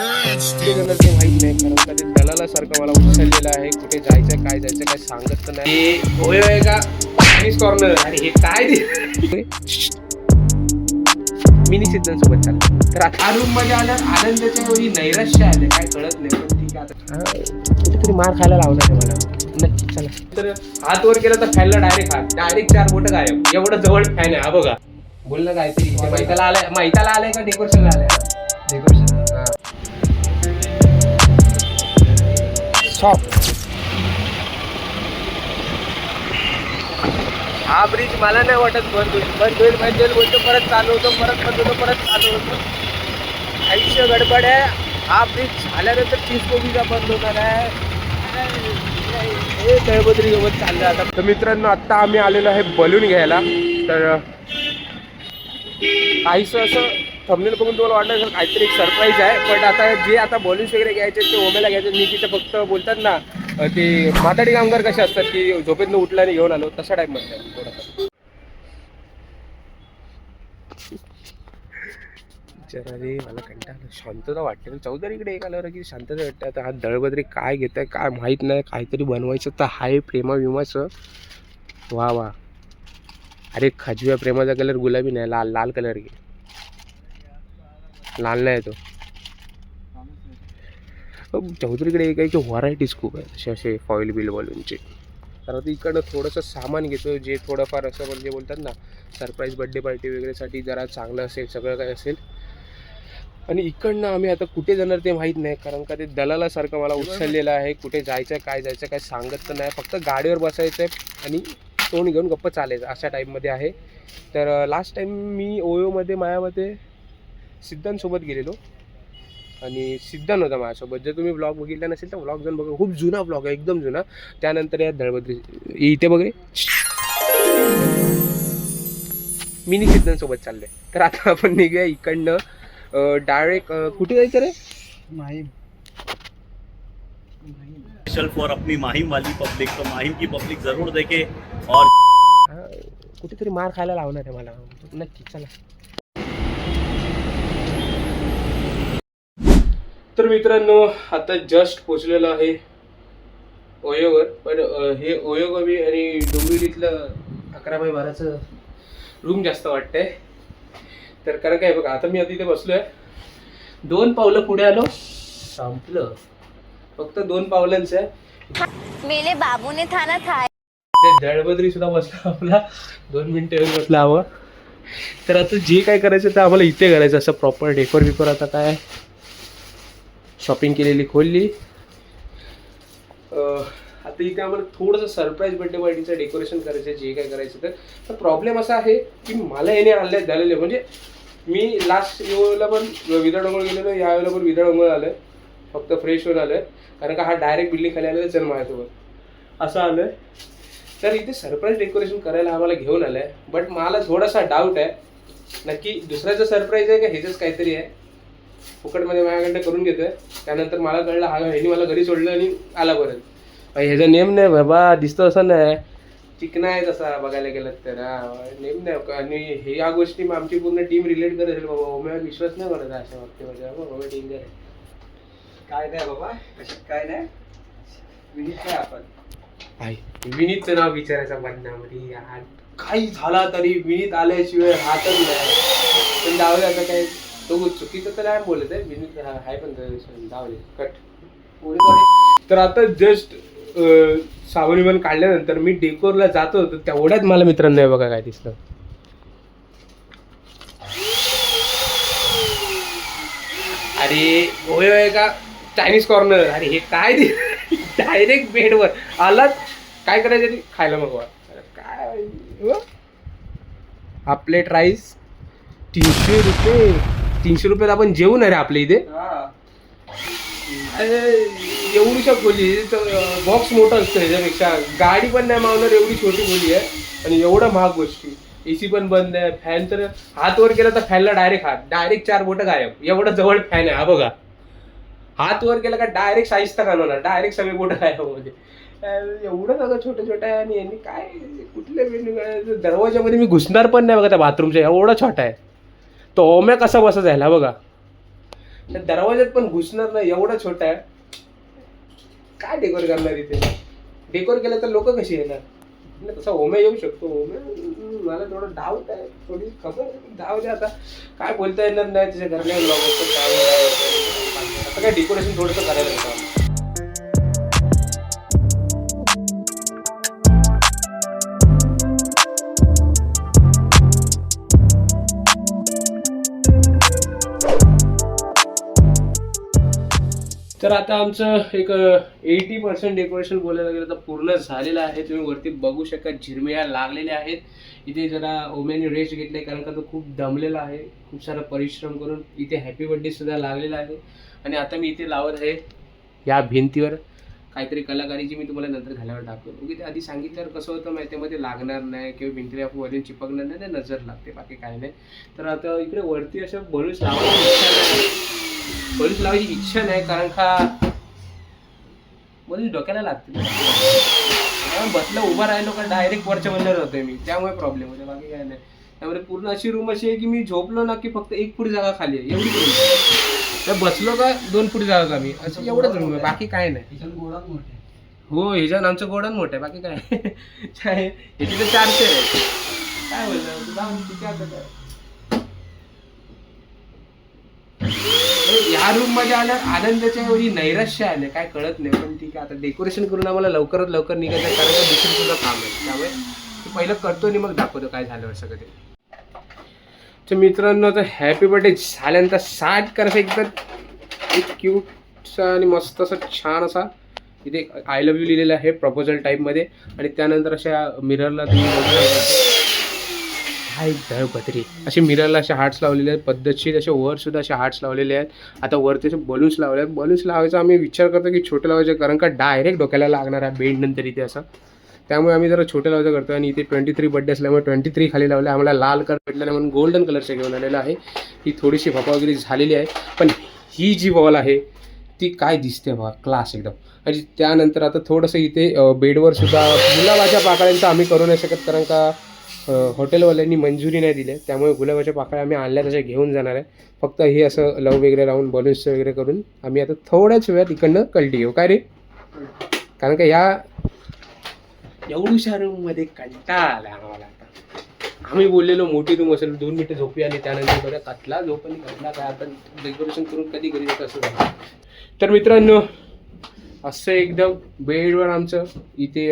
माहीत नाही कारण का ते दलालासारखं मला उचललेलं आहे कुठे जायचं काय जायचं काय सांगत तर नाही होय आहे का कॉर्नर आणि हे काय ते मिनी सिद्धन सोबत चाललं तर आता हा रूममध्ये आल्यावर आनंदाच्या एवढी नैराश्य आले काय कळत नाही पण ठीक आहे हा, कुठेतरी मार खायला लावणार आहे मला नक्की चला तर हात वर केला तर फॅनला डायरेक्ट हात डायरेक्ट चार बोट गायब एवढं जवळ फॅन आहे हा बघा बोल ना काहीतरी मैताला आलाय मैताला आलाय का डेकोरेशनला आलाय शॉप हा ब्रिज मला नाही वाटत बंद होईल. बंद होईल बंद होईल बोलतो परत चालू होतो परत बंद होतो परत चालू होतो. आयुष्य गडबड आहे. हा ब्रिज झाल्यानंतर तीस कोटीचा बंद होणार आहे. हे तळबद्री गवत चाललं आता. तर मित्रांनो आत्ता आम्ही आलेलो आहे बलून घ्यायला. तर काहीसं असं थंबनेल बघून तुम्हाला वाटलं असेल काहीतरी एक सरप्राईज आहे पण आता जे आता बॉलिंग्स वगैरे घ्यायचे ते ओमेला घ्यायचे मी तिथं फक्त बोलतात ना ते माताडी कामगार कसे असतात की झोपेतनं उठला आणि घेऊन आलो तशा टाईपमध्ये आहे थोडासा जरा रे मला कंटाळा शांतता वाटते चौधरीकडे एक आल्यावर की शांतता वाटते. आता हा दळबदरी काय घेत आहे काय माहीत नाही. काहीतरी बनवायचं तर हाय प्रेमा विमाचं वा वा. अरे खजव्या प्रेमाचा कलर गुलाबी नाही लाल लाल कलर घे लाल नाही तो. चौधरीकडे एक आहे की व्हरायटीज खूप आहे असे असे फॉईल बिल बॉलूनचे तर आता इकडनं थोडंसं सामान घेतो जे थोडंफार असं म्हणजे बोलतात ना सरप्राईज बड्डे पार्टी वगैरेसाठी जरा चांगलं असेल सगळं काय असेल. आणि इकडनं आम्ही आता कुठे जाणार ते माहीत नाही कारण का ते दलालासारखं मला उचललेलं आहे कुठे जायचं आहे काय जायचं आहे काय सांगत तर नाही फक्त गाडीवर बसायचं आहे आणि तोंड घेऊन गप्प चालायचं अशा टाईपमध्ये आहे. तर लास्ट टाईम मी ओयोमध्ये मायामध्ये सिद्धांतसोबत गेलेलो. आणि सिद्धांत होता माझ्यासोबत. जर तुम्ही ब्लॉग बघितला नसेल तर ब्लॉग जाऊन बघा. खूप जुना ब्लॉग आहे एकदम जुना. त्यानंतर या दळबद्री इथे बघ रे. मिनी सिद्धांतसोबत चाललंय. तर आता आपण निघूया इकडनं. डायरेक्ट कुठे जायचं रे? माहीम. स्पेशल फॉर अपनी माहिम वाली पब्लिक तो माहिम की पब्लिक जरूर देखे और हा, कुठेतरी मार खायला लावणार आहे मला. नक्की चला. तर मित्रांनो आता जस्ट पोचलेलो आहे ओयोवर. पण हे ओयोगवी आणि डोंबिवलीतलं अकरा बाय बाराचं रूम जास्त वाटतंय. तर कारण काय बघा आता मी आता इथे बसलोय. दोन पावलं पुढे आलो. संपलं. फक्त दोन पावलांचं आहे. मेरे बाबू ने थाना खाया ते दळबद्री सुद्धा बसला आपला. दोन मिनिटं येऊन बसला हवं तर आता जे काय करायचं ते आम्हाला इथे करायचं असं प्रॉपर डेकोर बिकोर आता काय? शॉपिंग केलेली खोलली. आता इथे आम्हाला थोडंसं सरप्राईज बर्थडे पार्टीचं डेकोरेशन करायचं आहे, जे काय करायचं तर. तर प्रॉब्लेम असा आहे की मला याने आणले झालेले म्हणजे मी लास्ट वेळेला पण विदळडोंगळ गेलेलो यावेळेला पण विदळडोंगळ आलं आलं फक्त फ्रेश होऊन आलं कारण का हा डायरेक्ट बिल्डिंग खाली आलेला चल माझ्यासोबत. असं आलं तर इथे सरप्राईज डेकोरेशन करायला आम्हाला घेऊन आलं आहे बट मला थोडासा डाऊट आहे. नक्की दुसऱ्याचं सरप्राईज आहे का ह्याचंच काहीतरी आहे? फुकटमध्ये माझ्याकडनं करून घेतोय. त्यानंतर मला कळलं हा ह्यानी मला घरी सोडलं आणि आला परत. ह्याचा नेम नाही बाबा दिसतो असं नाही. चिकना आहे तसा बघायला गेलं तर. हा नेम नाही. आणि हे या गोष्टी मग आमची पूर्ण टीम रिलेट करत असेल बाबा. ओम्यावर विश्वास नाही करत अशा बाबतीमध्ये बाबा बाबा डेंजर आहे. काय नाही बाबा. काय नाही. विनीत काय आपण. भाई विनीतचं नाव विचारायचं बदनाम रे यार. काही झाला तरी विनीत आल्याशिवाय राहतच नाही. पण दे आता काय तो चुकीचं तर नाही बोलत आहे विनीत हा- आहे पण दे कट तर आता जस्ट सावरी पण काढल्यानंतर मी डेकोरला जातो तर तेवढ्यात मला मित्रांनो हे बघा काय दिसलं अरे होय होय का चायनीज कॉर्नर अरे हे काय डायरेक्ट बेडवर आलात काय करायचं ते खायला अरे काय हो? हा प्लेट राईस तीनशे रुपये तीनशे रुपयात आपण जेवून आहे रे आपल्या इथे. अरे एवढीशा खोली बॉक्स मोठं असतं याच्यापेक्षा. गाडी पण नाही मावणार एवढी छोटी खोली आहे. आणि एवढं महाग गोष्टी. एसी पण बंद आहे फॅन तर हात वर केला तर फॅनला डायरेक्ट हात. डायरेक्ट चार बोटं गायब. एवढं जवळ फॅन आहे हा बघा. हात वर केला का डायरेक्ट साईजता कानवणार डायरेक्ट सगळे बोटं गायबमध्ये एवढं सगळं छोटं छोटं आहे आणि यांनी काय कुठल्या वेगवेगळ्या दरवाजामध्ये मी घुसणार पण नाही बघा त्या बाथरूमच्या एवढा छोटा आहे. तो ओम्या कसा बसा जायला बघा. त्या दरवाज्यात पण घुसणार नाही एवढा छोटा आहे. काय डेकोर करणार इथे? डेकोर केलं तर लोक कशी येणार? तसा ओमे येऊ शकतो. ओमे मला थोडं डाऊट आहे. थोडी खबर धाव जे आता. काय बोलता येणार नाही त्याच्या घरल्या काय आता काय डेकोरेशन थोडंसं करायला तर आता आमचं एक एटी पर्सेंट डेकोरेशन बोलायला गेलं तर पूर्ण झालेलं आहे. तुम्ही वरती बघू शकता झिरमिळ्या लागलेल्या आहेत. इथे जरा ओमेने रेस्ट घेतले कारण का तो खूप दमलेला आहे. खूप सारा परिश्रम करून इथे हॅपी बर्थडे सुद्धा लागलेला आहे. आणि आता मी इथे लावत आहे या भिंतीवर. काहीतरी कलाकारी जी मी तुम्हाला नंतर घालावर दाखवेल ओके ते आधी सांगितल्यावर कसं होतं माहितीमध्ये लागणार नाही किंवा भिंतीला वरून चिपकणार नाही नजर लागते. बाकी काही नाही. तर आता इकडे वरती असं बलून्स लावायची बलून्स लावायची इच्छा नाही कारण का बलून्स डोक्याला लागते बसलं उभं राहिलो का डायरेक्ट वरच्या बंदर होतोय मी. त्यामुळे प्रॉब्लेम होते बाकी काय नाही. त्यामुळे पूर्ण अशी रूम अशी आहे की मी झोपलो ना की फक्त एक फूट जागा खाली आहे. एवढी. तर बसलो का दोन फूट जागा कमी असं एवढंच रूम आहे बाकी काय नाही. हो ह्याच्यात आमचं गोडान मोठं आहे बाकी काय काय ह्याची तर चारशे आहे काय बोलणार? या रूममध्ये आल्यावर आनंदाच्या ऐवजी नैराश्य आले काय कळत नाही. पण ठीक आहे आता डेकोरेशन करून आम्हाला लवकरात लवकर निघायचं आहे, कारण का दुसरं सुद्धा काम आहे. त्यामुळे ते पहिलं करतो आणि मग दाखवतो काय झालं सगळं ते. तर मित्रांनो आता हॅपी बर्थडे झाल्यानंतर साठ करायचं एकदम. एक क्यूटसा आणि मस्त असा छान असा इथे आय लव्ह यू लिहिलेलं आहे प्रपोजल टाईपमध्ये आणि त्यानंतर अशा मिररला तुम्ही हाय दळ पत्री असे मिररला असे हार्ट्स लावलेले आहेत पद्धतशीर असे वर सुद्धा असे हार्ट्स लावलेले आहेत. आता वरती असे बलून्स लावले आहेत. बलून्स लावायचा आम्ही विचार करतो की छोटे लावायचे कारण का डायरेक्ट डोक्याला लागणार आहे बेंड नंतर इथे असं. त्यामुळे आम्ही जरा छोटे लावायचं करतो आणि इथे ट्वेंटी थ्री बड्डे असल्यामुळे ट्वेंटी थ्री खाली लावले. आम्हाला लाल कलर भेटला नाही म्हणून गोल्डन कलरचे घेऊन आलेलं आहे. ही थोडीशी भपा वगैरे झालेली आहे. पण ही जी वॉल आहे ती काय दिसते बघा क्लास एकदम. आणि त्यानंतर आता थोडंसं इथे बेडवर सुद्धा गुलाबाच्या पाकळ्यांचं आम्ही करू नाही शकत कारण का हॉटेलवाल्यांनी मंजुरी नाही दिली त्यामुळे गुलाबाच्या पाकळ्या आम्ही आणल्या तशा घेऊन जाणार आहे. फक्त हे असं लव वगैरे लावून बलून्स वगैरे करून आम्ही आता थोड्याच वेळात इकडनं कल्टी घेऊ काय रे? कारण का ह्या एवढ्याशा रूममध्ये कंटाळा आला आम्हाला आता. आम्ही बोललेलो मोठी रूम असेल दोन मिनटं झोपी आली त्यानंतर बघा कसला झोप आणि काय आपण डेकोरेशन करून कधी घरी जात असं? तर मित्रांनो असं एकदम बेडवर आमचं इथे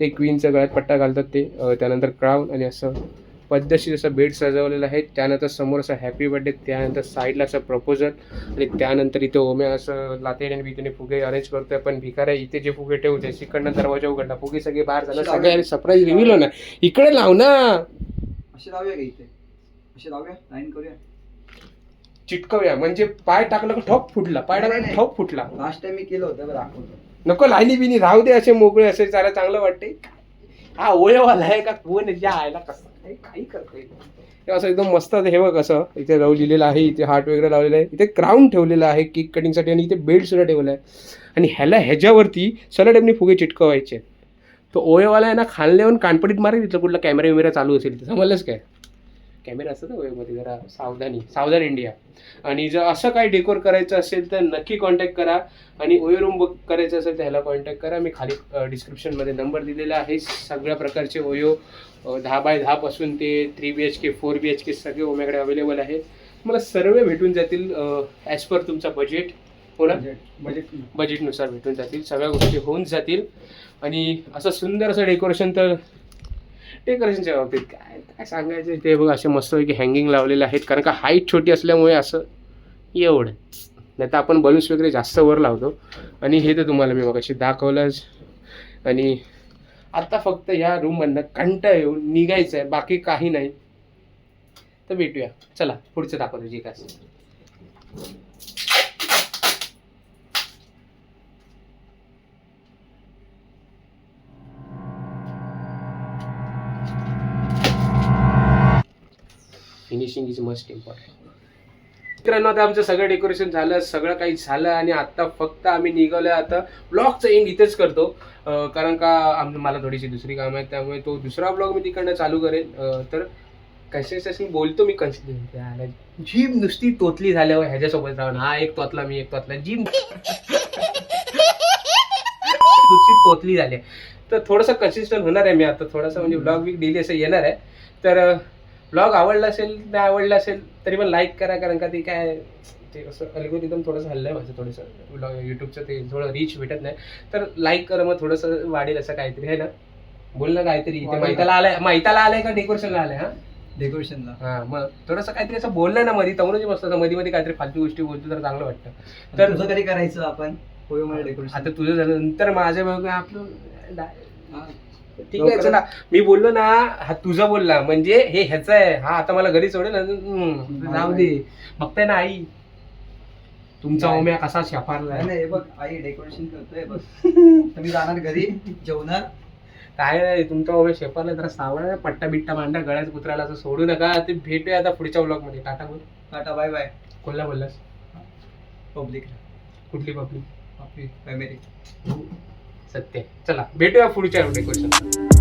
ते क्वीनचं गळ्यात पट्टा घालतात ते. त्यानंतर क्राऊन आणि असं पद्धतशीर असं बेड सजवलेलं आहे त्यानंतर समोर असं हॅपी बर्थडे त्यानंतर साईडला असं प्रपोजल आणि त्यानंतर इथे ओम्या असं लातेड आणि बितीने फुगे अरेंज करतोय. पण भिकाऱ्या इथे जे फुगे ठेवते तिकडनं दरवाजा उघडला. फुगे सगळे बाहेर झालं. सगळे सरप्राईज रिव्हील होणार. इकडे लाव ना. असे लावूया का इथे? असे लावूया? लाईन करूया? चिटकवूया. म्हणजे पाय टाकलं का ठोक फुटला. पाय टाकला. ठोक फुटला. लास्ट टाइम मी केलं होतं बरं दाखवतो नको लाईनी बिनी राहू दे असे मोकळे असे जरा चांगलं वाटते हा ओळेवाला आहे का? कोण? ज्या आयला कसं? काही करतोय असं एकदम मस्त हे बघ असं. इथे लव लिहिलेलं आहे इथे हार्ट वगैरे लावलेलं आहे. इथे क्राऊन ठेवलेलं आहे केक कटिंगसाठी आणि इथे बेल्ट सुद्धा ठेवला आहे. आणि ह्याला ह्याच्यावरती एमनी फुगे चिटकवायचे. तो ओळेवाला आहे ना खाल्ल्यावर कानपडीत मारेल तिथं कुठला कॅमेरा विमेरा चालू असेल तर. समजलंच काय? कॅमेरा असतात ना ओळेमध्ये जरा सावधानी सावधान इंडिया. आणि जर असं काही डेकोर करायचं असेल तर नक्की कॉन्टॅक्ट करा. आणि ओयो रूम बुक करायचं असेल तर ह्याला कॉन्टॅक्ट करा. मी खाली डिस्क्रिप्शनमध्ये नंबर दिलेला आहे. सगळ्या प्रकारचे ओयो दहा बाय दहापासून ते three B H K four B H K सगळे ओम्याकडे अवेलेबल आहेत तुम्हाला सर्व भेटून जातील ॲज पर तुमचा बजेट हो ना? बजेट बजेटनुसार भेटून जातील. सगळ्या गोष्टी होऊन जातील. आणि असं सुंदर असं डेकोरेशन तर डेकोरेशनच्या बाबतीत काय काय सांगायचं ते बघा असे मस्तपैकी हँगिंग लावलेले आहेत. कारण का हाईट छोटी असल्यामुळे असं एवढं. नाही तर आपण बलून्स वगैरे जास्त वर लावतो. आणि हे तर तुम्हाला मी मग दाखवलंच. आणि आत्ता फक्त ह्या रूममधनं कंटा येऊन निघायचं आहे बाकी काही नाही. तर भेटूया. चला पुढचं दाखवतो जे काय फिनिशिंग इज मस्ट इम्पॉर्टंट मित्रांनो आता आमचं सगळं डेकोरेशन झालं सगळं काही झालं आणि आत्ता फक्त आम्ही निघालोय आता ब्लॉगचं एंड इथेच करतो. कारण का आम मला थोडीशी दुसरी काम आहे त्यामुळे तो दुसरा ब्लॉग मी तिकडनं चालू करेन. तर तर कन्सिस्टन्सी बोलतो मी कन्सिस्टन्सी जीम नुसती तोतली झाल्यावर ह्याच्यासोबत राहून हा एक तोतला मी एक तोतला. जीम नुसती तोतली झाली. तर थोडंसं कन्सिस्टंट होणार आहे मी आता. थोडंसं म्हणजे ब्लॉग वीक डेली असं येणार आहे. तर ब्लॉग आवडला असेल नाही आवडला असेल तरी पण लाईक करा कारण का ते काय ते असं अल्गोरिदम थोडंसं हल्लं आहे माझं थोडंसं. ब्लॉग यूट्यूबचं ते थोडं रीच भेटत नाही. तर लाईक करा मग थोडंसं वाढेल असं काहीतरी आहे ना? बोल ना काहीतरी इथे. माहिताला आलाय माहिताला आलाय का डेकोरेशनला आलाय हा? डेकोरेशनला हा मग थोडंसं काहीतरी असं बोललं ना मध्ये तवरच मस्त असं मध्ये मध्ये काहीतरी फालतू गोष्टी बोलतो तर चांगलं वाटतं. तर तर तुझं कधी करायचं आपण होळीमध्ये डेकोरेशन आता तुझं झालं नंतर माझं बघ आपलं. ठीक आहे चला. मी बोललो ना हा तुझं बोलला म्हणजे हे ह्याचं आहे. हा आता मला घरी सोडेल. हम्म, जाऊ दे. बघताय ना आई. तुमचा. ओम्या कसा नाही शापारला नाही, हे बघ आई डेकोरेशन करतोय बघ. तर मी जाणार घरी जेवणार? काय नाही तुमचा ओम्या शेपारला जरा सावळा पट्टा बिट्टा मांडा गळ्यात कुत्राला असं सोडू नका. ते भेटूया आता पुढच्या ब्लॉगमध्ये. टाटा बोल. Tata bye bye. कोणला बोललास? पब्लिक कुठली पब्लिक आपली फॅमिली सत्य चला भेटूया पुढच्या क्वेश्चन